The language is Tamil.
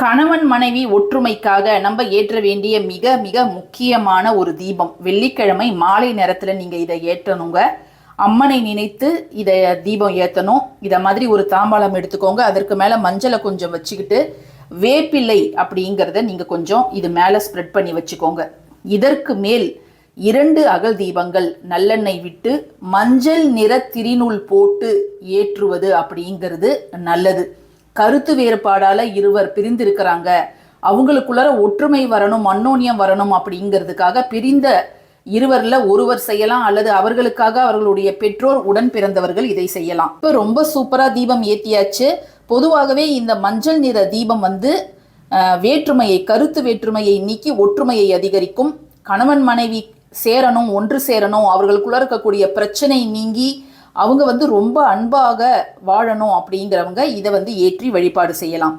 கணவன் மனைவி ஒற்றுமைக்காக நம்ம ஏற்ற வேண்டிய மிக மிக முக்கியமான ஒரு தீபம். வெள்ளிக்கிழமை மாலை நேரத்தில் நீங்கள் இதை ஏற்றணுங்க. அம்மனை நினைத்து இதை தீபம் ஏற்றணும் இதை மாதிரி ஒரு தாம்பாளம் எடுத்துக்கோங்க. அதற்கு மேலே மஞ்சளை கொஞ்சம் வச்சுக்கிட்டு வேப்பிலை அப்படிங்கிறத நீங்கள் கொஞ்சம் இது மேலே ஸ்ப்ரெட் பண்ணி வச்சுக்கோங்க. இதற்கு மேல் இரண்டு அகல் தீபங்கள் நல்லெண்ணெய் விட்டு மஞ்சள் நிற திரிநூல் போட்டு ஏற்றுவது அப்படிங்கிறது நல்லது. கருத்து வேறுபாடால இருவர் பிரிந்திருக்கிறாங்க. அவங்களுக்குள்ளார ஒற்றுமை வரணும் அன்னோன்யம் வரணும் அப்படிங்கிறதுக்காக பிரிந்த இருவரில் ஒருவர் செய்யலாம் அல்லது அவர்களுக்காக அவர்களுடைய பெற்றோர் உடன் பிறந்தவர்கள் இதை செய்யலாம். இப்போ ரொம்ப சூப்பராக தீபம் ஏற்றியாச்சு பொதுவாகவே இந்த மஞ்சள் நிற தீபம் வந்து வேற்றுமையை கருத்து வேற்றுமையை நீக்கி ஒற்றுமையை அதிகரிக்கும். கணவன் மனைவி சேரணும் ஒன்று சேரணும் அவர்களுக்குள்ள இருக்கக்கூடிய பிரச்சனை நீங்கி அவங்க வந்து ரொம்ப அன்பாக வாழணும் அப்படிங்கிறவங்க இதை வந்து ஏற்றி வழிபாடு செய்யலாம்.